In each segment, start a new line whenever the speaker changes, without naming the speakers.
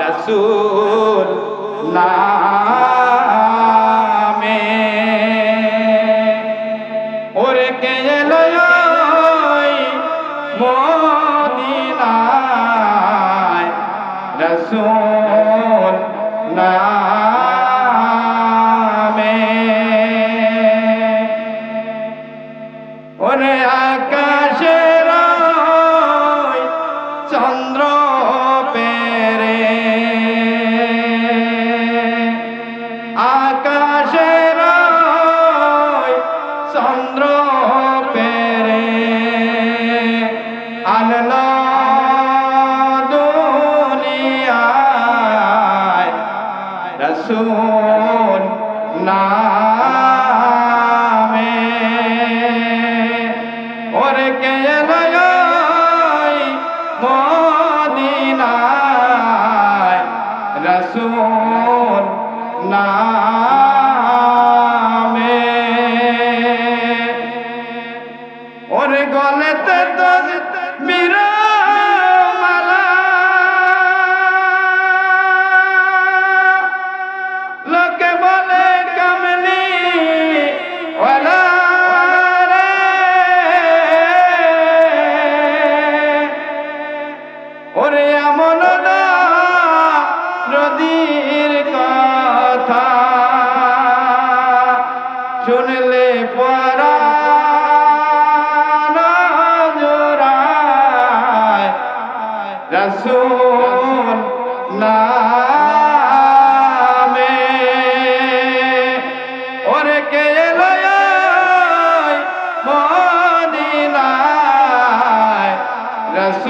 রসুল নামে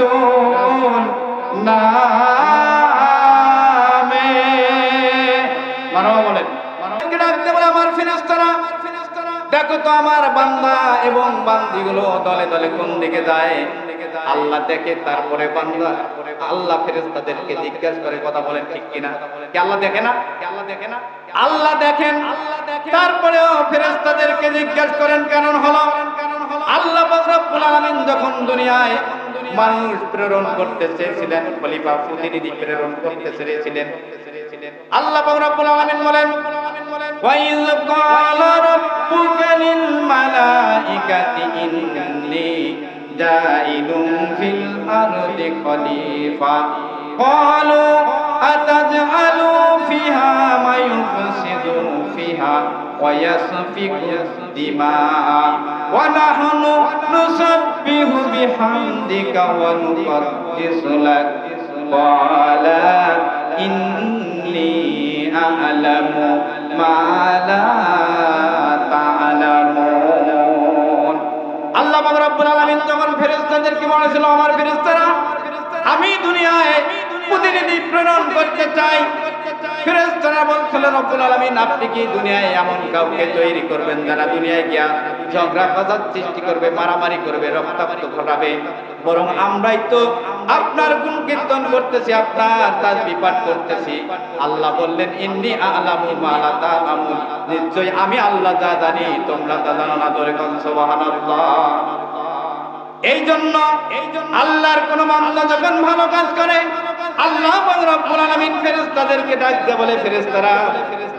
রসুল নামে। মারবা বলেন। বলে, আমার ফিরিস্তারা দেখো তো আমার বান্দা এবং বান্দিগুলো দলে দলে কোন দিকে যায়? আল্লাহ দেখে, তারপরে বান্দা, আল্লাহ ফেরেশতাদেরকে জিজ্ঞাসা করে, কথা বলেন ঠিক কিনা? কি আল্লাহ দেখে না? কি আল্লাহ দেখে না? আল্লাহ দেখেন। তারপরেও ফেরেশতাদেরকে জিজ্ঞাসা করেন, কারণ হলো? আল্লাহ পাক রব্বুল আলামিন যখন দুনিয়ায় মানুষ প্রেরণ করতে চেয়েছিলেন খলিফা প্রতিনিধি প্রেরণ করতে চেয়েছিলেন আল্লাহ পাক রব্বুল আলামিন বলেন وَإِذْ قَالَ رَبُّكَ لِلْمَلَائِكَةِ إِنِّي جَاعِلٌ فِي الْأَرْضِ خَلِيفَةً قَالُوا أَتَجْعَلُ فِيهَا مَن يُفْسِدُ فِيهَا وَيَسْفِكُ الدِّمَاءَ وَنَحْنُ نُسَبِّحُ بِحَمْدِكَ وَنُقَدِّسُ لَكَ قَالَ إِنِّي أعلم ما لا تعلمون আল্লাহ পাক রব্বুল আলামিন যখন ফেরেশতাদেরকে বলেছিল আমার ফেরেশতারা আমি দুনিয়ায় প্রতিনিধি প্রেরণ করতে চাই রব্বুল আলামিন, আপনি কি দুনিয়ায় এমন কাউকে তৈরি করবেন যারা দুনিয়ায় গিয়া ঝগড়া, ফাসাদ সৃষ্টি করবে, মারামারি করবে, রক্তাক্ত ঘটাবে? বরং আমরাই তো আপনার গুণ কীর্তন করতেছি, আপনার তাজ বিপাট করতেছি। আল্লাহ বললেন, ইন্নি আলামু তালামুন নিশ্চয় আমি আল্লাহ যা জানি, তোমরা তা জানো না কোন, সুবহানাল্লাহ। এই জন্য আল্লাহর কোন বান্দা যখন ভালো কাজ করে, আল্লাহ পাক রব্বুল আলামিন ফেরেশতাদেরকে ডাক দিয়ে বলে, ফেরেশতারা,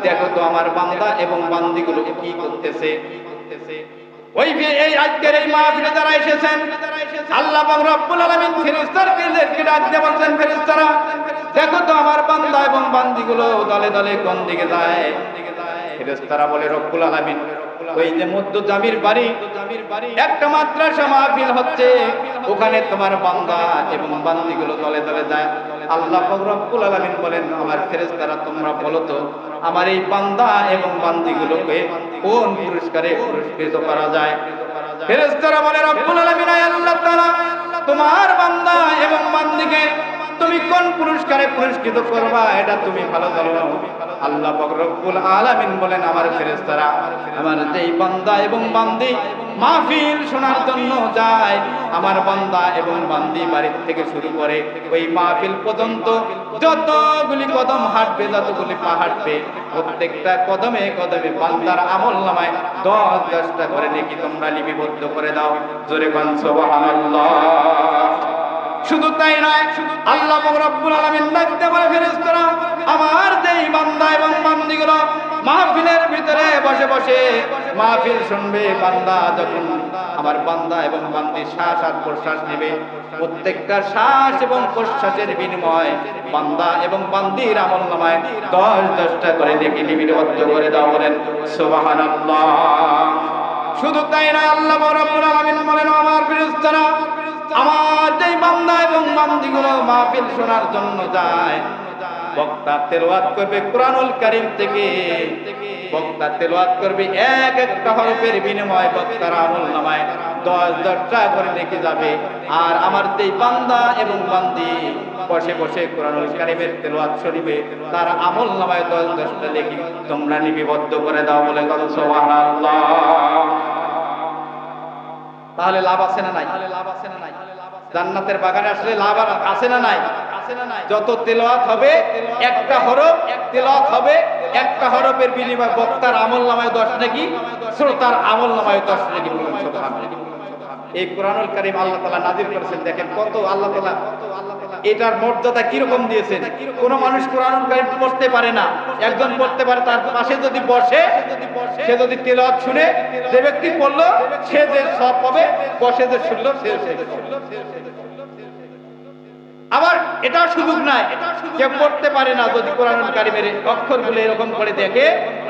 দেখো তো আমার বান্দা এবং বান্দিগুলো কি করতেছে। ওই এই আজকের এই মাহফিলে যারা এসেছেন, আল্লাহ রব্বুল আলামিন বলছেন দেখো তো আমার বান্দা এবং বান্দিগুলো দলে দলে কোন দিকে যায়? ফেরেশতারা বলে, রব্বুল আলামিন ওই যে মধ্য জামির বাড়ি, একটা মাদ্রাসা মাহফিল হচ্ছে, ওখানে তোমার বান্দা এবং বান্দিগুলো দলে দলে যায়। আল্লাহ রব্বুল আলামিন বলেন, আমার ফেরেশতারা, তোমরা বলো তো, আমার এই বান্দা এবং বান্দিগুলোকে কোন পুরস্কারে পুরস্কৃত করা যায়? ফেরেশতারা বলে, রব্বুল আলামিন আল্লাহ তাআলা, তোমার বান্দা এবং বান্দিকে তুমি কোন পুরস্কারে পুরস্কৃত করবা, এটা তুমি ভালো জানো। আল্লাহ রব্বুল আলামিন বলেন, আমার ফেরেশতারা, আমার যেই বান্দা এবং বান্দি মাহফিল শোনার জন্য যায়, আমার বান্দা এবং বান্দি বাড়ির থেকে শুরু করে ওই মাহফিল পর্যন্ত যতগুলি কদম হাঁটবে, যতগুলি পা হাঁটবে, প্রত্যেকটা কদমে কদমে বান্দার আমল নামায় দশ দশটা করে নাকি তোমরা লিপিবদ্ধ করে দাও। জোরে কন, সুবহানাল্লাহ। শুধু তাই নয়, আল্লাহ রব্বুল আলামিন ডাকতে বলে, ফেরেশতারা, আমার যেই বান্দা এবং বান্দিগুলো মাহফিলের ভিতরে বসে বসে মাহফিল শুনবে, বান্দা যখন আমার বান্দা এবং বান্দি শ্বাস আর প্রশ্বাস নেবে, প্রত্যেকটা শ্বাস এবং প্রশ্বাসের বিনিময় বান্দা এবং বান্দির আমল নামায় দশ দশটা করে দেখে লিপিবদ্ধ করে দাও, বলেন, সুবহানাল্লাহ। শুধু তাই নয়, আল্লাহ রাব্বুল আলামিন বলেন, আমার ফেরেশতারা আমার যেই বান্দা এবং বান্দিগুলো মাহফিল শোনার জন্য যায়, বক্তা তেলাওয়াত করবে কোরআনুল কারীম থেকে। বক্তা তেলাওয়াত করবে এক একটা হরফের বিনিময়ে বক্তার আমল নামায় দশ, দশটা করে লিখে যাবে। আর আমার যেই বান্দা এবং বান্দি বসে বসে কোরআনুল কারীমের তেলাওয়াত শরীফে তার আমল নামায় দশ, দশটা লিখি তোমরা লিপিবদ্ধ করে দাও বলে কত সুবহানাল্লাহ। তাহলে লাভ আছে না নাই তাহলে লাভ আছে না নাই? জান্নাতের বাগানে আসলে লাভ আর আছে না নাই? যত তেলাওয়াত হবে, একটা হরফ, তেলাওয়াত হবে, একটা হরফের বিনিময়ে বক্তার আমল নামায় 10 নাকি? শ্রোতার আমল নামায় 10 নাকি এই কোরআনুল কারিম আল্লাহ তালা নাজির করেছেন। দেখেন কত আল্লাহ তাআলা এটার মর্যাদা কীরকম দিয়েছেন? কোন মানুষ কোরআনুল কারীম পড়তে পারে না। একজন পড়তে পারে, তার পাশে যদি বসে, সে যদি তেলাওয়াত শুনে, যে ব্যক্তি পড়ল, সে যে সব পাবে, বসে যে শুনলো, সে আবার এটাও সুযোগ নাই যে পড়তে পারে না যদি কোরআনুল কারিমের অক্ষরগুলো এরকম করে দেখে।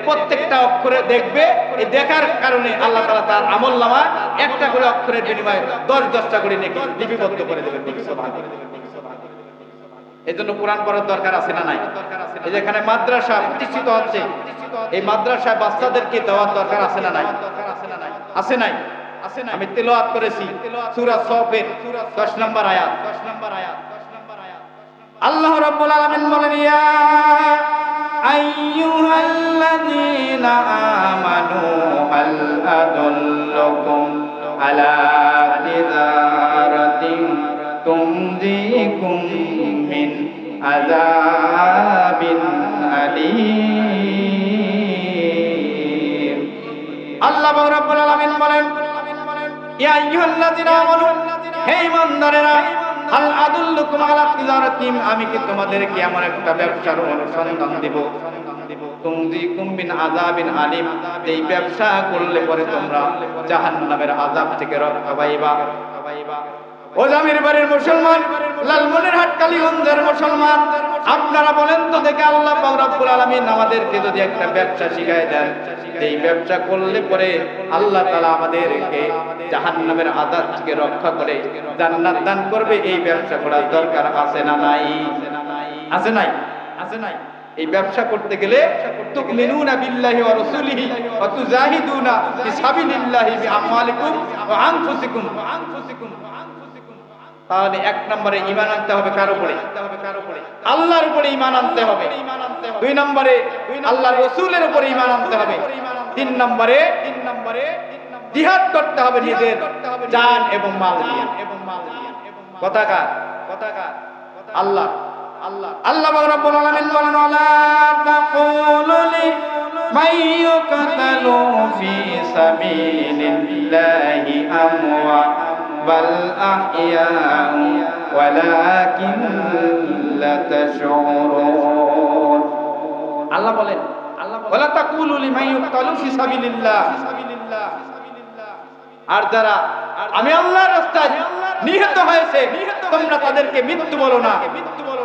প্রত্যেকটা অক্ষরে দেখবে, এই দেখার কারণে আল্লাহ তালা তার আমল নামা একটা করে অক্ষরের বিনিময়ে দশ দশটা করে নেকি লিপিবদ্ধ করে দেবে এই জন্য কোরআন পড়ার দরকার আছে না নাই? এই যেখানে মাদ্রাসা প্রতিষ্ঠিত হচ্ছে, এই মাদ্রাসায় বাচ্চাদেরকে দেওয়ার দরকার আছে না নাই? আছে নাই? আছে না আমি তেলাওয়াত করেছি, সূরা সফের 10 নম্বর আয়াত। 10 নম্বর আয়াত আল্লাহ রাব্বুল আলামিন বলেন, ইয়া আইয়ুহাল্লাযীনা আমানু হাল আদুল্লুকুম আলা তিজারাতিন তুমদিকুম আযাবিন আলীম। আল্লাহ রাব্বুল আলামিন বলেন, ইয়া আইয়ুহাল্লাযীনা আমানু, হে ঈমানদারেরা, হাল আদুল্লুকুম আলা তিজারাতিন আমি কি তোমাদেরকে এমন একটা ব্যবসার অনুসন্ধান দেব? তুমদিকুম বিন আযাবিন আলিম এই ব্যবসা করলে পরে তোমরা জাহান্নামের আযাব থেকে রক্ষা পাইবা। ও জামির বাড়ির মুসলমান, লালমনির হাট কালীগঞ্জের মুসলমান, আপনারা বলেন তো দেখে আল্লাহ রব্বুল আলামিন আমাদেরকে যদি একটা ব্যবসা শিখায় দেন, এই ব্যবসা করলে পরে আল্লাহ তাআলা আমাদেরকে জাহান্নামের আযাব থেকে রক্ষা করে জান্নাত দান করবে। এই ব্যবসা করার দরকার আছে না নাই? আছে নাই? আছে নাই? এই ব্যবসা করতে গেলে তুমিনুনা বিল্লাহি ওয়া রাসূলিহি ওয়া তুজাহিদুনা ফি সাবিলিল্লাহি বিআমওয়ালিকুম ওয়া আনফুসিকুম। তাহলে এক নম্বরে ইমান আনতে হবে কার উপরে? আল্লাহর উপরে ইমান আনতে হবে। দুই নম্বরে আল্লাহর রাসূলের উপরে ইমান আনতে হবে। তিন নম্বরে তিন নম্বরে জিহাদ করতে হবে নিজের জান এবং মাল দিয়ে। কথাকার কথাকার আল্লাহ। আল্লাহ আল্লাহ রাব্বুল আলামিন বলেন, ওয়ালা তাকুলু লি মান ইউকতালু ফি সাবিলিল্লাহি আমওয়া। বাল আহইয়াউ ওয়ালাকিন লা তাশউরুন আল্লাহ বলেন ওয়ালা তাকুলু লি মান ইউকতালু ফি সাবিলিল্লাহ আর যারা আমি আল্লাহর রাস্তায় নিহত হয়েছে তোমরা তাদেরকে মৃত্যু বলো না।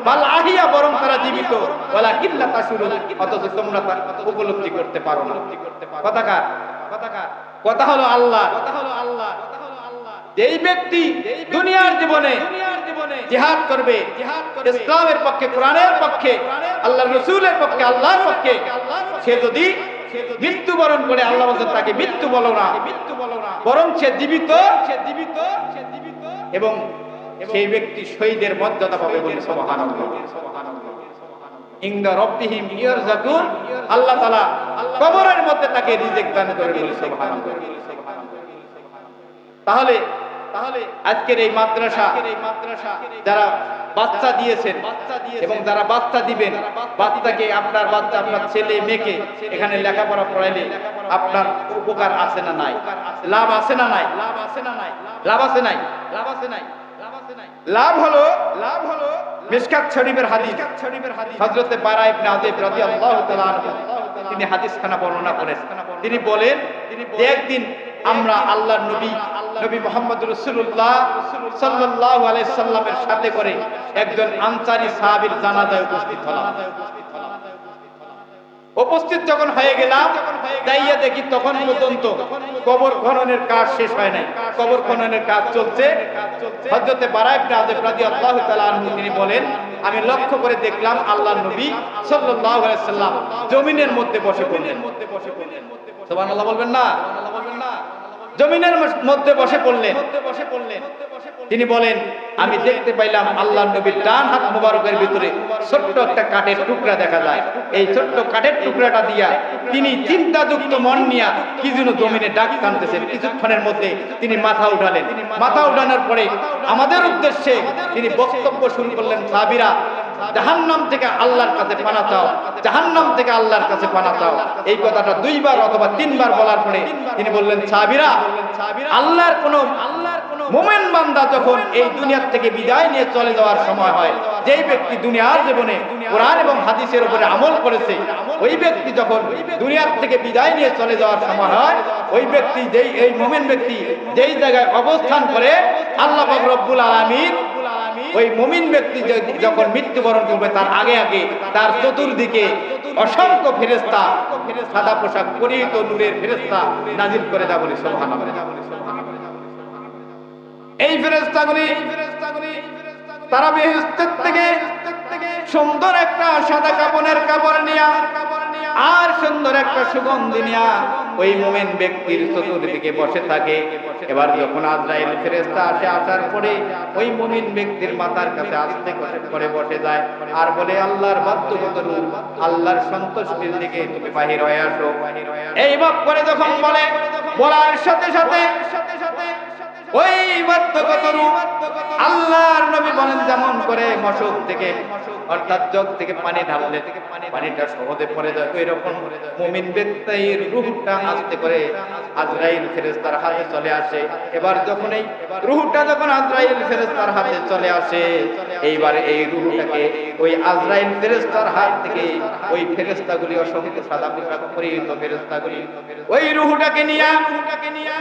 বাল আহিয়া বরং তারা জীবিত। বলা কিল্লা তাসুরুন অথচ তোমরা তা উপলব্ধি করতে পারো না। কথাকার কথাকার কথা হলো আল্লাহ কথা হলো আল্লাহ। যেই ব্যক্তি দুনিয়ার জীবনে জিহাদ করবে, ইসলামের পক্ষে, কোরআনের পক্ষে আল্লাহ রসুলের পক্ষে, আল্লাহর পক্ষে, সে যদি মৃত্যুবরণ করে, আল্লাহ তাকে মৃত্যু বলো না। মৃত্যু বলো না বরং সে জীবিত সে জীবিত সে জীবিত এবং সেই ব্যক্তি শহীদের মর্যাদা পাবে বলে ইনদা রব্বিহিম আল্লাহ তাআলা কবরের মধ্যে তাকে রিজিক দান করে বলে তাহলে তাহলে আজকের এই মাদ্রাসা এই মাদ্রাসা যারা বাচ্চা দিয়েছেন এবং যারা বাচ্চা দিবেন বাচ্চাকে আপনার বাচ্চা আপনার ছেলে মেয়েকে এখানে লেখাপড়া পড়াইলে আপনার উপকার আছে না নাই? লাভ আছে না নাই? লাভ আছে না নাই? লাভ আছে নাই লাভ আছে নাই লাভ হলো লাভ হলো মিশকাত শরীফের হাদিস। শরীফের হাদিস হযরতে বারা ইবনে আযিব রাদিয়াল্লাহু তাআলা তিনি হাদিসখানা বর্ণনা করেন। তিনি বলেন একদিন আমরা আল্লাহর নবী নবী মোহাম্মদ রাসূলুল্লাহ সাল্লাল্লাহু আলাইহি সাল্লামের সাথে করে একজন আনসারী সাহাবীর জানাজায় উপস্থিত হলাম। উপস্থিত যখন হয়ে গেলাম যাইয়া দেখি তখন পর্যন্ত কবর খননের কাজ শেষ হয় নাই। কবর খননের কাজ চলছে। হযরতে বারা ইবনে আযিব রাদিয়াল্লাহু তাআলা আনহু তিনি বলেন আমি লক্ষ্য করে দেখলাম আল্লাহর নবী সাল্লাল্লাহু আলাইহি সাল্লাম জমিনের মধ্যে বসে পড়লেন। সুবহানাল্লাহ বলবেন না। জমিনের মধ্যে বসে পড়লেন। তিনি বলেন, আমি দেখতে পাইলাম আল্লাহ নবীর ডান হাত মোবারকের ভিতরে ছোট্ট একটা কাঠের টুকরা দেখা যায়। এই ছোট্ট কাঠের টুকরাটা দিয়া তিনি চিন্তাযুক্ত মন নিয়া কি যেন জমিনে ডাক টানতেছেন। কিছুক্ষণের মধ্যে তিনি মাথা উঠালেন। মাথা উঠানোর পরে আমাদের উদ্দেশ্যে তিনি বক্তব্য শুরু করলেন সাবিরা জাহান্নাম থেকে আল্লাহর কাছে পানা চাও, জাহান্নাম থেকে আল্লাহর কাছে পানা চাও। এই কথাটা দুইবার অথবা তিনবার বলার পরে তিনি বললেন আল্লাহর আল্লাহর মোমেন বান্দা যখন এই দুনিয়ার থেকে বিদায় নিয়ে চলে যাওয়ার সময় হয়, যেই ব্যক্তি দুনিয়ার জীবনে কোরআন এবং হাদিসের উপরে আমল করেছে, ওই ব্যক্তি যখন দুনিয়ার থেকে বিদায় নিয়ে চলে যাওয়ার সময় হয়, ওই ব্যক্তি যেই, এই মোমেন ব্যক্তি যেই জায়গায় অবস্থান করে, আল্লাহ রব্বুল আলামিন ওই মুমিন ব্যক্তি যখন মৃত্যুবরণ করবে, তার আগে আগে, তার চতুর্দিকে অসংখ্য ফেরেস্তা সাদা পোশাক পরিহিত নূরের ফেরেস্তা নাজিল করে দেয় বলে, সুবহানাল্লাহ। এই ফেরেস্তাগুলি তারা বেহেস্তের থেকে সুন্দর একটা সাদা কাপড়ের কাপড় নিয়া আর সুন্দর একটা সুগন্ধি নিয়া ওই মোমেন ব্যক্তির চতুর্দিকে বসে থাকে। এবার যখন আজরাইল ফেরেস্তা আসে, আসার পরে ওই মুমিন ব্যক্তির মাথার কাছে আস্তে করে বসে যায় আর বলে, আল্লাহর বাধ্যগত রূপ আল্লাহর সন্তুষ্টির দিকে তুমি বাহির হয়ে আসো। এই ভাব করে যখন বলে, বলার সাথে সাথে ওই বাধ্যগত রূপ আল্লাহর নবী বলেন, যেমন করে মশক থেকে অর্থাৎ জগ থেকে পানি ঢাললে পানিটা সহজে পড়ে যায়। ওই রকম মুমিন ব্যক্তির রূহটা আস্তে করে আজরাইল ফেরেশতার হাতে চলে আসে। এবার যখন এই রূহটা যখন আজরাইল ফেরেশতার হাতে চলে আসে, এইবার এই রূহটাকে ওই আজরাইল ফেরেশতার হাত থেকে ওই ফেরেশতাগুলি অসংখ্য সাদা পোশাক পরিহিত ফেরেশতাগুলি ওই রূহটাকে নিয়ে রূহটাকে নিয়ে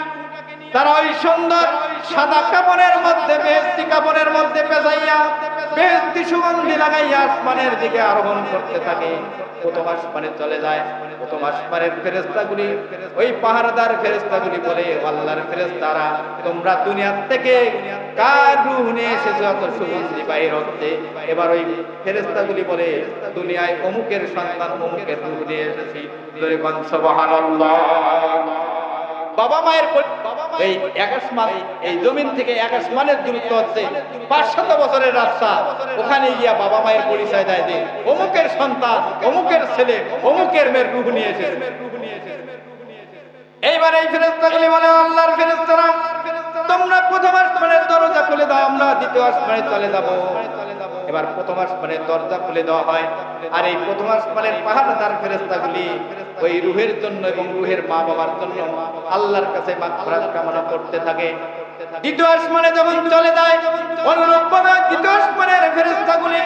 তারা ওই সুন্দর সাদা কাপড়ের মধ্যে বেহস্তি কাপড়ের মধ্যে পেঁচাইয়া বেহস্তি সুগন্ধি লাগাইয়া আসমানের দিকে আরোহণ করতে থাকে। প্রথম আসমানে চলে যায়। প্রথম ওই বলে ফেরেস্তারা তোমরা দুনিয়ার থেকে এবার ওই বলে, দুনিয়ায় অমুকের সন্তান এসেছি। বাবা মায়ের পরি- এই একাশমান এই জমিন থেকে একাশমানের দূরত্ব হচ্ছে পাঁচশত বছরের রাস্তা। ওখানে গিয়া বাবা মায়ের পরিচয় দেয় যে, অমুকের সন্তান, অমুকের ছেলে, অমুকের মেয়ের রুহ নিয়েছে। এইবার এই ফেরেস্তাগুলি বলে, আল্লাহর ফেরেস্তারা তোমরা প্রথম আসমানের দরজা খুলে দাও, আমরা দ্বিতীয় আসমানে চলে যাব। এবার প্রথম আসমানের দরজা খুলে দেওয়া হয়। আর এই প্রথম আসমানের পাহাড়দার ফেরেস্তাগুলি ওই রুহের জন্য এবং রুহের মা বাবার জন্য আল্লাহর কাছে মাগফিরাত কামনা করতে থাকে। দ্বিতীয় আসমানে যখন চলে যায় অনুরূপ ভাবে দ্বিতীয় আসমানের ফেরেস্তাগুলি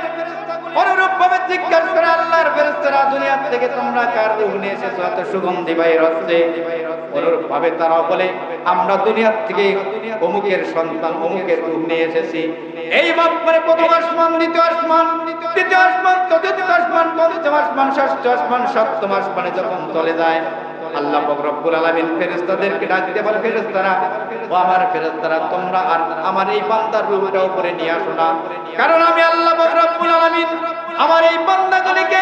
অনুরূপ ভাবে জিজ্ঞাসা করে, আল্লাহর ফেরেস্তারা দুনিয়ার থেকে তোমরা কার রূহ নিয়ে এসেছ? এত সুগন্ধি বাইর হচ্ছে। অনুরূপ ভাবে তারাও বলে, আমরা দুনিয়ার থেকে অমুকের সন্তান, অমুকের রূহ নিয়ে এসেছি। এই করে প্রথম আসমান, দ্বিতীয় আসমান, তৃতীয় আসমান, চতুর্থ আসমান, পঞ্চম আসমান, ষষ্ঠ আসমান, সপ্তম আসমানে যখন চলে যায়, আল্লাহ রব্বুল আলামিন ফেরেশতাদেরকে ডাক দিয়ে বলে ও আমার তোমরা আর আমার এই বান্দার রূহটা উপরে নিয়ে আসো না। কারণ আমি আল্লাহ রব্বুল আমার এই বান্দাগুলিকে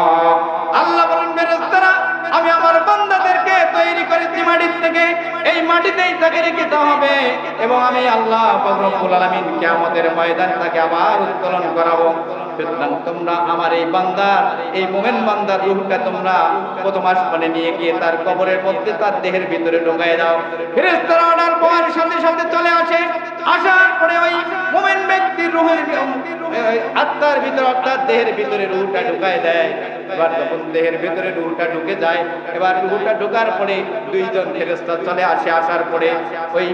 মাটির থেকে, এই মাটিতেই তাকে রেখে দেওয়া হবে। এবং আমি আল্লাহ রব্বুল আলামিন ময়দানে তাকে আবার উত্তোলন করাবো। তোমরা আমার এই বান্দার এই মোমেন বান্দার তোমরা নিয়ে গিয়ে তার কবরের মধ্যে তার দেহের ভিতরে ঢুকায় দাও। সাথে সাথে চলে আসে। আসার পরে ওই মোমেন ব্যক্তির রুহের আত্মার ভিতরে অর্থাৎ দেহের ভিতরে রুহটা ঢুকায় দেয়। এবার যখন দেহের ভিতরে রুহটা ঢুকে যায়, এবার রুহটা ঢোকার পরে দুইজন ফেরেশতা চলে আসে। আসার পরে ওই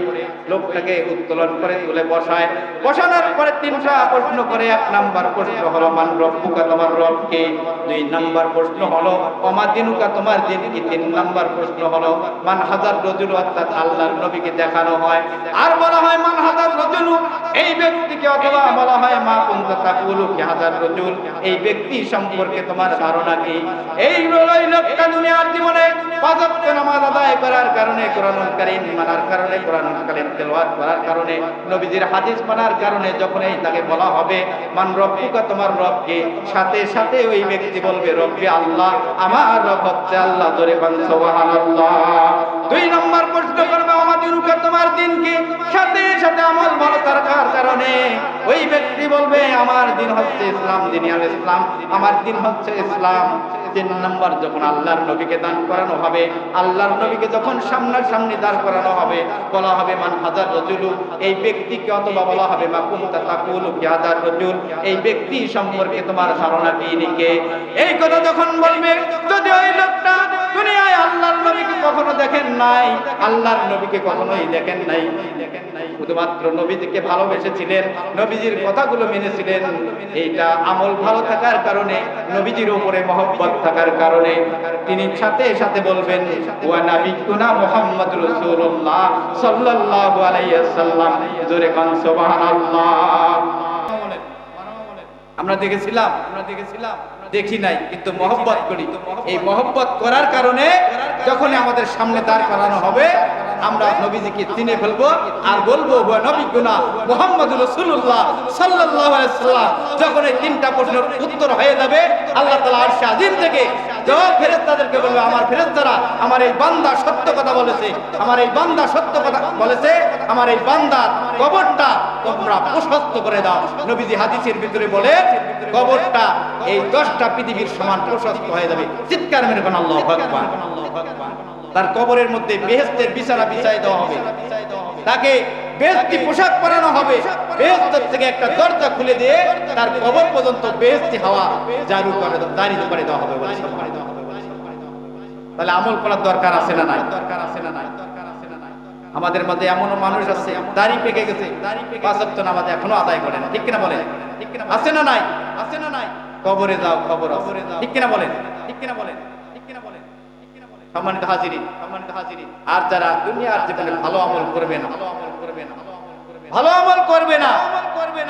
লোকটাকে উত্তোলন করে তুলে বসায়। বসানোর পরে তিনটা প্রশ্ন করে, এক নাম্বার প্রশ্ন হলো, মান রব্বুকা, তোমার রবকে দুই নাম্বার প্রশ্ন হলো অমা দিনুকা, তোমার দিন কি? তিন নাম্বার প্রশ্ন হলো, মান হাজার রজুল? অর্থাৎ আল্লাহর নবীকে দেখানো হয়। আর বলা হয়, মান হাজার রজুল? এই ব্যক্তিকে অথবা বলা হয়, মা কুন্ত তাকুলু কি হাজার রজুল? এই ব্যক্তি সম্পর্কে তোমার ধারণা কি এই ওই লোকটা দুনিয়ার জীবনে পাঁচ নামাজ আদায় করার কারণে, কোরআনুল কারীম মানার কারণে, কোরআনুল কারীম তেলাওয়াত করার কারণে, নবীজির হাদিস মানার কারণে যখনই তাকে বলা হবে, মান রব্বুকা, তোমার রবকে সাথে সাথে ওই ব্যক্তি বলবে, রব্বি আল্লাহ, আমার রব হচ্ছে আল্লাহ, জোরে বান সুবহানাল্লাহ। দুই নম্বর প্রশ্ন করবে আমাদের রূপে তোমার দিনকে সাথে সাথে আমল ভালো থাকার কারণে ওই ব্যক্তি বলবে, আমার দিন হচ্ছে ইসলাম দিনিয়াল ইসলাম, আমার দিন হচ্ছে ইসলাম। তিন নম্বর যখন আল্লাহর নবীকে দান করানো হবে, আল্লাহর নবীকে যখন সামনাসামনি দাঁড় করানো হবে, বলা হবে, মান হাজার রজুলু এই ব্যক্তিকে অথবা বলা হবে, মা কুমতা তাকুলু কি হাজার রজুল এই ব্যক্তি সম্পর্কে তোমার ধারণা কি নিকে এই কথা যখন বলবে, যদি ওই লোকটা দুনিয়ায় আল্লাহর নবীকে কখনো দেখেন নাই, আল্লাহর নবীকে কখনোই দেখেন নাই। দেখেন নাই শুধুমাত্র নবীজিকে ভালোবেসেছিলেন, নবীজির কথাগুলো মেনেছিলেন। এইটা আমল ভালো থাকার কারণে নবীজির উপরে মহব্বত থাকার কারণে তিনি সাথে সাথে বলবেন, ওয়া নাবিকুনা মুহাম্মদ রাসূলুল্লাহ সাল্লাল্লাহু আলাইহি ওয়াসাল্লাম। জোরে কান, সুবহানাল্লাহ। আমরা দেখেছিলাম আমরা দেখেছিলাম, দেখি নাই, কিন্তু মহব্বত করি। এই মহব্বত করার কারণে যখন আমাদের সামনে দাঁড় করানো হবে আমরা নবীজিকে চিনে ফেলব আর বলব নবী গুনা মোহাম্মদ রসুল্লাহ সাল্লাম যখন এই তিনটা প্রশ্নের উত্তর হয়ে যাবে, আল্লাহ তাআলা আরশে আজিম থেকে জবাব বলবে, আমার আমার এই বান্দা সত্য কথা বলেছে, আমার এই বান্দা সত্য কথা বলেছে, আমার এই বান্দার কবরটা তোমরা প্রশস্ত করে দাও। নবীজি হাদিসের ভিতরে বলে, কবরটা এই দশটা পৃথিবীর সমান প্রশস্ত হয়ে যাবে। চিৎকার মেরে কোন আল্লাহ ভগবান তার কবরের মধ্যে বেহেস্তের বিছানা বিছাই দেওয়া হবে। তাকে বেহেস্তি পোশাক পরানো হবে। বেহেস্তের থেকে একটা দরজা খুলে দিয়ে তার কবর পর্যন্ত বেহেস্তি হাওয়া জারু করে জারি করে দেওয়া হবে বলে তাহলে আমল করার দরকার আছে না নাই? দরকার আছে না নাই আমাদের মধ্যে এমনও মানুষ আছে, দাড়ি পেকে গেছে। পাঁচ ওয়াক্ত নামাজ এখনও আদায় করে না। ঠিক কিনা বলে ঠিক কিনা আছে না নাই? আছে না নাই? কবরে যাও, কবরে ঠিক কিনা বলেন ঠিক কিনা বলেন? সম্মানিত হাজিরি সম্মানিত হাজিরি আর যারা দুনিয়ার জীবনে ভালো আমল করবে না, ভালো আমল করবে না ভালো আমল করবে না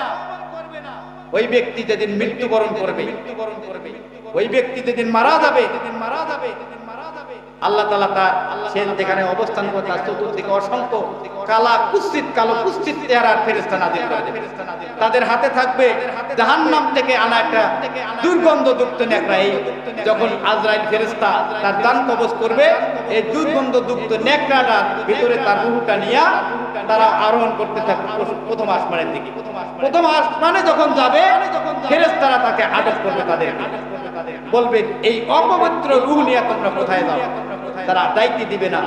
না করবে না ওই ব্যক্তি যেদিন মৃত্যুবরণ করবে মৃত্যুবরণ করবে ওই ব্যক্তি যেদিন মারা যাবে, যেদিন মারা যাবে যেদিন আল্লাহ তাআলা তার সে যেখানে অবস্থান করে তার চতুর্দিকে অসংখ্য কালা কুৎসিত, কালো কুৎসিত চেহারার ফেরেশতা নাজিল তাদের হাতে থাকবে জাহান্নাম থেকে আনা একটা দুর্গন্ধযুক্ত নেকড়া এই যখন আজরাইল ফেরেশতা তার দান কবজ করবে, এই দুর্গন্ধযুক্ত নেকড়াটার ভিতরে তার রূহটা নিয়ে তারা আরোহণ করতে থাকবে প্রথম আসমানের দিকে। প্রথম আসমানে যখন যাবে, ফেরেশতারা তাকে আটক করবে তাদের বলবে এই অপবিত্র রুহ নিয়ে তোমরা কোথায় যাও? তারা দায়িত্ব দিবে না।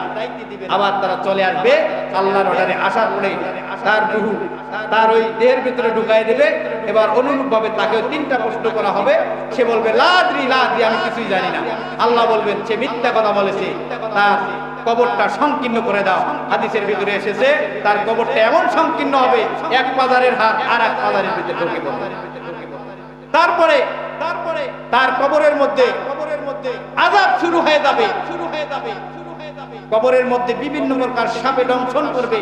আবার তারা চলে আসবে, আল্লাহর অর্ডারে আসার পরে তার রুহু তার ওই দেহের ভিতরে ঢুকাই দেবে। এবার অনুরূপ ভাবে তাকে তিনটা প্রশ্ন করা হবে। সে বলবে লাদ্রি লাদ্রি আমি কিছুই জানি না। আল্লাহ বলবেন, সে মিথ্যা কথা বলেছে। তার কবরটা সংকীর্ণ করে দাও। হাদিসের ভিতরে এসেছে, তার কবরটা এমন সংকীর্ণ হবে, এক পাজারের হাত আর এক পাজারের ভিতরে ঢুকে পড়বে। তারপরে তারপরে, তার কবরের মধ্যে কবরের মধ্যে আযাব শুরু হয়ে যাবে। শুরু হয়ে যাবে কবরের মধ্যে বিভিন্ন প্রকার সাপে দংশন করবে।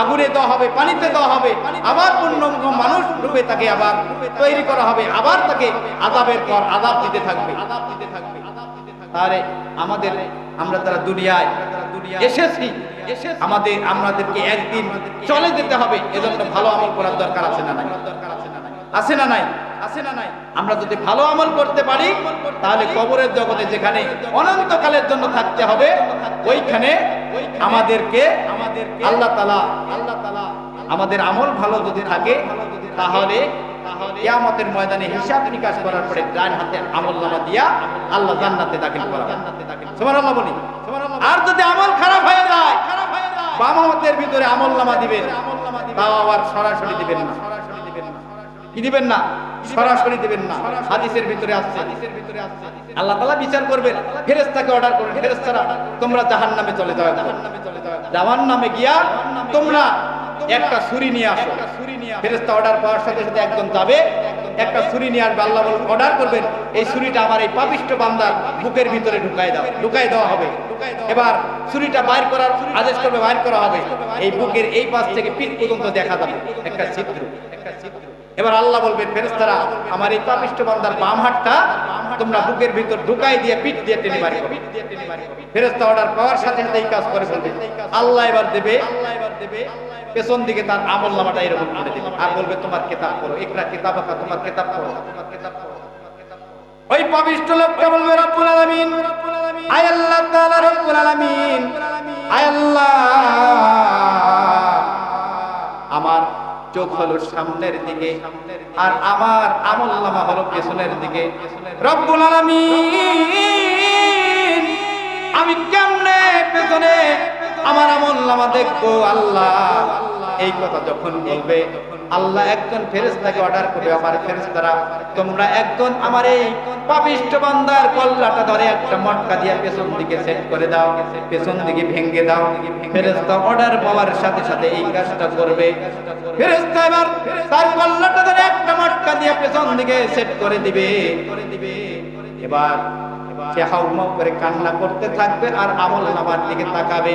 আগুনে দেওয়া হবে, পানিতে দেওয়া হবে। আবার অন্য মানুষ রূপে তাকে আবার তৈরি করা হবে। আবার তাকে আদাবের পর আদাব দিতে থাকবে আযাব দিতে থাকবে। তাহলে আমাদের, আমরা তারা দুনিয়ায় এসেছি, আমাদের, আমাদেরকে একদিন চলে যেতে হবে। এজন্য ভালো আমল করার দরকার আছে না নাই? আছে না নাই? আছে না নাই? আমরা যদি ভালো আমল করতে পারি, তাহলে কবরের জগতে যেখানে অনন্তকালের জন্য থাকতে হবে, ওইখানে আমাদেরকে আমাদের আল্লাহ তালা আল্লাহ তালা আমাদের আমল ভালো যদি থাকে, তাহলে কিয়ামতের ময়দানে হিসাব নিকাশ করার পরে ডান হাতে আমল নামা দিয়া আল্লাহ জান্নাতে দাখিল করা সুবহানাল্লাহ বলি। আর যদি আমল খারাপ হয়ে যায়, বাম হাতের ভিতরে আমল নামা দিবেন তাও আবার সরাসরি দিবেন না। কি দিবেন না? সরাসরি দিবেন না। হাদিসের ভিতরে আসছে। আল্লাহ তাআলা বিচার করবেন। ফেরেশতাকে অর্ডার করবেন। ফেরেশতারা তোমরা জাহান্নামে চলে যাও জাহান্নামে গিয়া তোমরা একটা ছুরি নিয়ে আসো। ফেরেশতা অর্ডার পাওয়ার সাথে সাথে একজন যাবে। একটা ছুরি নিয়ে আসবে। আল্লাহ বল অর্ডার করবেন। এই ছুরিটা আমার এই পাপিষ্ট বান্দার বুকের ভিতরে ঢুকাই দাও। ঢুকাই দেওয়া হবে। এবার ছুরিটা বাইর করার আদেশ করবে বাইর করা হবে। এই বুকের এই পাশ থেকে পিঠ পর্যন্ত দেখা যাবে। একটা ছিদ্র। একটা ছিদ্র। এবার আল্লাহ বলবেন ফেরেশতারা, আমার এই পাপিষ্ট বান্দার বাম হাতটা তোমরা বুকের ভিতর ঢুকাই দিয়ে পিঠ দিয়ে টেনে বাড়ি করো। ফেরেশতা অর্ডার পাওয়ার সাথে সাথে এই কাজ করে ফেলবে। আল্লাহ এবার দেবে আল্লাহ এবার দেবে পেছন দিকে তার আমল নামাটা এরকম করে দেবে। আর বলবে, তোমার কিতাব পড়ো, একরা কিতাব আঁকা তোমার কিতাব পড়ো তোমার কিতাব পড়ো। ওই পাপিষ্ট লোকটা বলবে, রব্বুল আলামিন, আয় আল্লাহ তাআলা রব্বুল আলামিন, আয় আল্লাহ চোখ হলো সামনের দিকে, আর আমার আমল নামা হলো পেছনের দিকে। রব্বুল আলামিন, আমি কেমনে পেছনে আমার আমল নামা দেখব আল্লাহ? এই কথা যখন বলবে আল্লাহ একজন ফেরেশতাকে অর্ডার করবে, আমার ফেরেশতারা, তোমরা একজন আমার এই পাপিষ্ট বান্দার কল্লাটা ধরে একটা মটকা দিয়ে পেছন দিকে সেট করে দাও, পেছন দিকে ভেঙে দাও। ফেরেশতা অর্ডার পাওয়ার সাথে সাথে এই কাজটা করবে। ফেরেশতা এবার তার কল্লাটা ধরে একটা মটকা দিয়ে পেছন দিকে সেট করে দিবে। এবার সে হাউমাউ করে কান্না করতে থাকবে আর আমল নামার দিকে তাকাবে।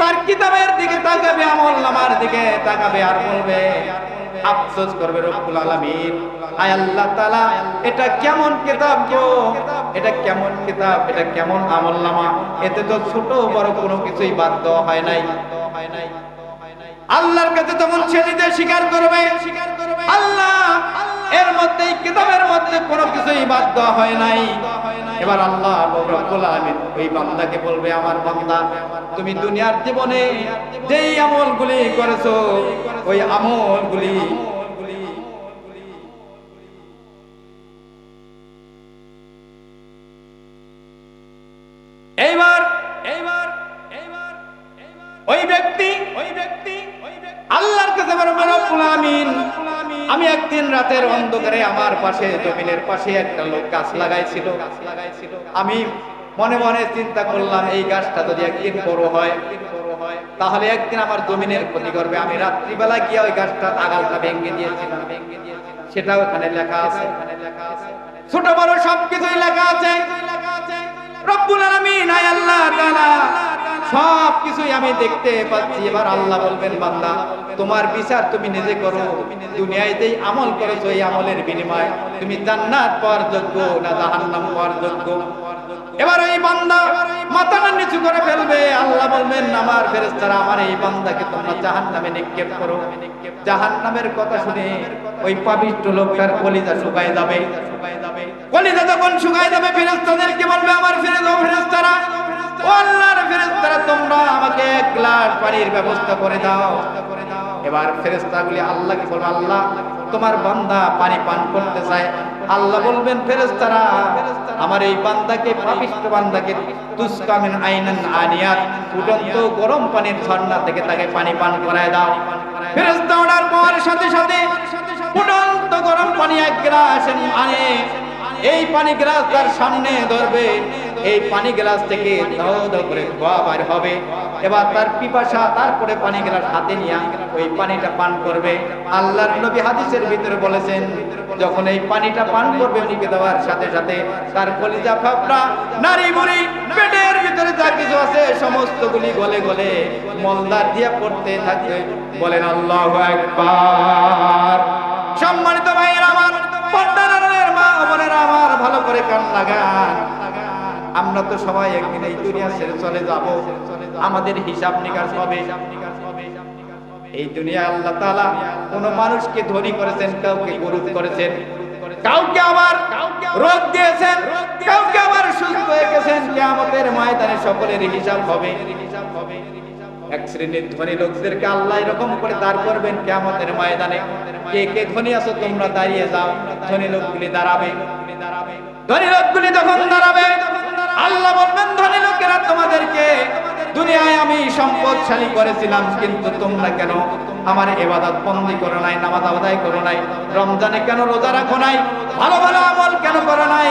তার কিতাবের দিকে তাকাবে, আমল নামার দিকে তাকাবে আর বলবে, আফসোস করবে রব্বুল আলামিন। আয় আল্লাহ তাআলা, এটা কেমন কিতাব গো? এটা কেমন কিতাব? এটা কেমন আমল নামা? এতে তো ছোট বড় কোনো কিছুই বাদ দেওয়া হয় নাই। আল্লাহর কাছে তখন ছেলেদের স্বীকার করবে। আল্লাহ, এর মধ্যে কিতাবের মধ্যে কোনো কিছুই বাদ দেওয়া হয় নাই। এবার আল্লাহ রব্বুল আলামিন ওই বান্দাকে বলবে, আমার বান্দা, তুমি দুনিয়ার জীবনে যেই আমলগুলি করেছ, ওই আমলগুলি এইবার এইবার এইবার ওই ব্যক্তি ওই ব্যক্তি আল্লাহর কাছে রব্বুল আমিন আমি একদিন রাতের অন্ধকারে আমার পাশে, জমিনের পাশে একটা লোক গাছ লাগাইছিল। আমি মনে মনে চিন্তা করলাম, এই গাছটা যদি একদিন বড় হয়, তাহলে একদিন আমার জমিনের ক্ষতি করবে। আমি রাত্রিবেলা গিয়ে ওই গাছটা আগালটা ভেঙে দিয়েছিলাম। সেটা ওখানে লেখা আছে। ছোট বড় সবকিছুই লেখা আছে। সব কিছুই আমি দেখতে পাচ্ছি। এবার আল্লাহ বলবেন, বান্দা, তোমার বিচার তুমি নিজে করো। দুনিয়াতেই আমল করেছ এই আমলের বিনিময়। তুমি জান্নাত পাওয়ার যোগ্য না জাহান্নাম পাওয়ার যোগ্য? এবার এই বান্দা মাথাটা নিচু করে ফেলবে। আল্লাহ বলবেন, আমার ফেরেশতারা, আমার এই বান্দাকে তোমরা জাহান্নামে নিক্ষেপ করো। জাহান্নামের কথা শুনে ওই পবিত্র লোকটার কলিজা শুকায় যাবে। কলিজা যখন শুকায় যাবে, ফেরেশতাদেরকে পানির ব্যবস্থা করে দাও। এবার ফেরেশতাগুলি আল্লাহকে বলবে, আল্লাহ, তোমার বান্দা পানি পান করতে চায়। আল্লাহ বলবেন, ফেরেশতারা, আমার এই বান্দাকে, পাপিষ্ট বান্দাকে তুসকামিন আইনান আনিয়াত ফুটন্ত গরম পানির ঝর্ণা থেকে তাকে পানি পান করায় দাও। ফেরেশতা ওঠার পর সাথে সাথে ফুটন্ত গরম পানি এক গ্লাস আনে এই পানি গ্লাস তার সামনে ধরবে। এই পানি গ্লাস থেকে করে ধোয়া হবে। এবার তার পিপাসা, তারপরে পানি গ্লাস হাতে নিয়ে ওই পানিটা পান করবে। আল্লাহর নবী হাদিসের ভিতরে বলেছেন, যখন এই পানিটা পান করবে মুখে দেওয়ার সাথে সাথে তার কলিজা ফাপড়া, নারী বুড়ি পেটের ভিতরে যা কিছু আছে সমস্ত গুলি গলে গলে মলদার দিয়ে পড়তে থাকবে বলেন, আল্লাহু আকবার। সম্মানিত ভাইয়ের আমার, পর্দার মা ও করে কান লাগান আমরা তো সবাই একদিন এই দুনিয়া ছেড়ে চলে যাব। আমাদের হিসাব নিকাশ হবে। এই দুনিয়া আল্লাহ তাআলা কোন মানুষকে ধনী করেছেন, কাউকে গরিব করেছেন। কাউকে আবার রোগ দিয়েছেন, কাউকে আবার সুস্থ হয়ে গেছেন। কিয়ামতের ময়দানে সকলের হিসাব হবে। এক শ্রেণির ধনী লোকদেরকে আল্লাহ এরকম করে দাঁড় করবেন কিয়ামতের ময়দানে। কে কে ধনী আছো তোমরা দাঁড়িয়ে যাও। ধনী লোকগুলি দাঁড়াবে। ধনী লোকগুলি তখন দাঁড়াবে আল্লাহ বলবেন, ধনী লোকেরা, তোমাদেরকে দুনিয়ায় আমি সম্পদশালী করেছিলাম, কিন্তু তোমরা কেন আমার এবাদত বন্দি করো নাই, নামাজ আদায় করো নাই, রমজানে কেন রোজা রাখো নাই, ভালো ভালো আমল কেন করো নাই?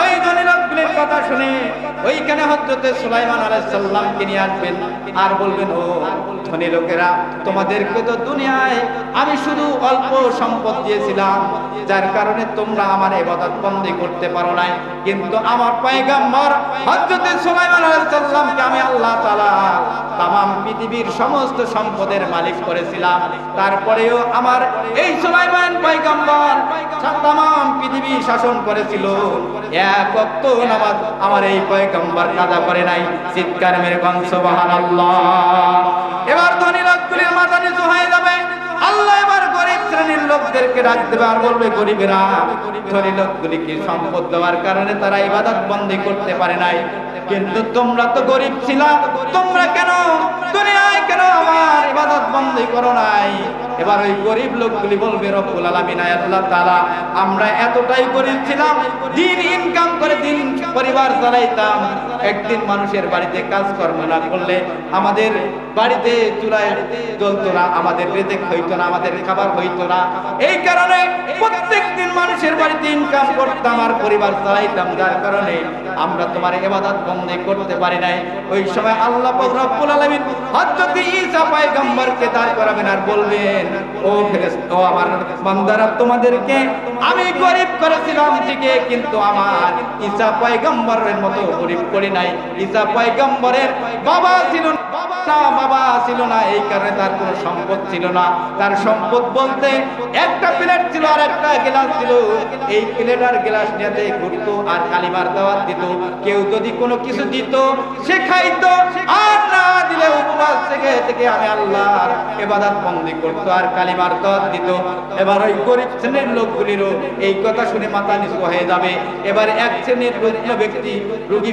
ওই লোকগুলির কথা শুনে ওইখানে হযরতে সুলাইমান আলাইহিস সালামকে নিয়ে আসবেন। আর বলবেন, ও ধনী লোকেরা, তোমাদেরকে তো দুনিয়ায় আমি শুধু অল্প সম্পদ দিয়েছিলাম, যার কারণে তোমরা আমার ইবাদত বন্দী করতে পারো নাই। কিন্তু আমার পয়গম্বর হযরতে সুলাইমান আলাইহিস সালামকে আমি আল্লাহ তাআলা তাম পৃথিবীর সমস্ত সম্পদের মালিক করেছিলাম। তারপরেও আমার এই সুলাইমান পয়গম্বর তাম পৃথিবী শাসন করেছিল। এক আমার এই পয়গম্বর কাজা করে নাই। চিৎকার মেরে গান সুবহানাল্লাহ। এবার ধনী লোকগুলির মাথা নিচু হয়ে যাবে। আল্লাহ এবার গরিব শ্রেণির লোকদেরকে দেবে আর বলবে, গরিবেরা, ধনী লোকগুলিকে সম্পদ দেওয়ার কারণে তারা ইবাদত বন্দী করতে পারে নাই। কিন্তু তোমরা তো গরিব ছিলা, তোমরা কেন দুনিয়ায় কেন আমার ইবাদত বন্দী করো নাই? এবার ওই গরিব লোকগুলি বলবে, রব্বুল আলামিন আল্লাহ তাআলা, আমরা এতটাই গরিব ছিলাম, দিন ইনকাম করে দিন পরিবার চালাইতাম। একদিন মানুষের বাড়িতে কাজকর্ম না করলে আমাদের বাড়িতে চুলায় জ্বলতো না, আমাদের রেজেক হইতো না, আমাদের খাবার হইতো না। এই কারণে প্রত্যেক দিন মানুষের বাড়িতে ইনকাম করতাম আর পরিবার চালাইতাম, যার কারণে আমরা তোমার ইবাদত বন্দী করতে পারি নাই। ওই সময় আল্লাহ রব্বুল আলামিন হযরত ঈসা পয়গম্বরকে দাঁড় করাবেন আর বলবেন, ও ফেরেশতা, ও আমার বান্দারা, তোমাদেরকে আমি গরিব করেছিলাম ঠিকই, কিন্তু আমার ঈসা পয়গম্বরের মতো গরিব করি নাই। ঈসা পয়গম্বরের বাবা ছিল না, বাবা ছিল না, এই কারণে তার কোনো সম্পদ ছিল না। তার সম্পদ বলতে একটা প্লেট ছিল আর একটা গ্লাস ছিল। এই প্লেট আর গ্লাস নিয়ে ঘুরতো আর কালিমার দাওয়াত দিত। কেউ যদি কোনো কিছু দিত, সে খাইতো, আর না দিলে উপবাস থেকে থেকে আমি আল্লাহর ইবাদত বন্দি করতো আর কালিমার দাওয়াত দিত। এবার ওই গরিব শ্রেণির লোকগুলিরও এই কথা শুনে মাথা নিচু হয়ে যাবে। এবার এক শ্রেণির রুগ্ন ব্যক্তি, রোগী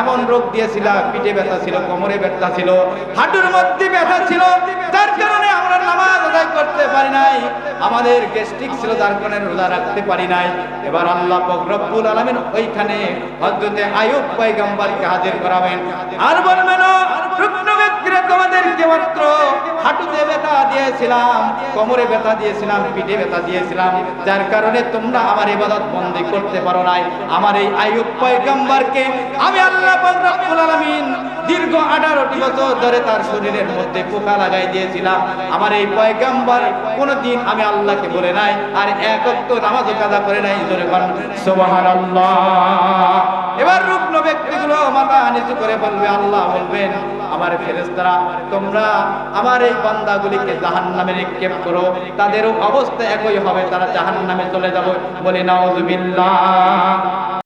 এমন রোগ দিয়েছিলাম পিঠে ব্যথা ছিল, কোমরে ব্যথা ছিল, হাঁটুর মধ্যে ব্যথা ছিল তার কারণে আমরা নামাজ আদায় করতে পারি নাই, আমাদের গ্যাস্ট্রিক ছিল তার কারণে রোজা রাখতে পারি নাই। এবার আল্লাহ রব্বুল আলামিন ওইখানে হযরতে আইয়ুব পয়গম্বরকে হাজির করাবেন। আর বলবেন ব্যক্তিরা তোমাদেরকে মাত্র হাঁটুতে ব্যথা দিয়েছিলাম, কোমরে ব্যথা দিয়েছিলাম, পিঠে ব্যথা দিয়েছিলাম। যার কারণে তোমরা আমার ইবাদত বন্দী করতে পারো নাই। আমার এই আইয়ুব পয়গম্বরকে আমি আল্লাহ রব্বুল আলামিন দীর্ঘ 18টি বছর ধরে তার শরীরের মধ্যে পোকা লাগাই দিয়েছিলাম। আমার এই পয়গম্বর কোনদিন আমি আল্লাহকে বলে নাই, আর এক ওয়াক্ত নামাজও কাজা করে নাই, জোরে সুবহানাল্লাহ। এবার রুগ্ন ব্যক্তিগুলো মাথা নিচু করে বলবে, আল্লাহ বলবেন, আমার ফেরেস্তারা তোমরা আমার এই বান্দাগুলিকে জাহান্নামে নিক্ষেপ করো। তাদেরও অবস্থা একই হবে, তারা জাহান নামে চলে যাব। বলে নাউযুবিল্লাহ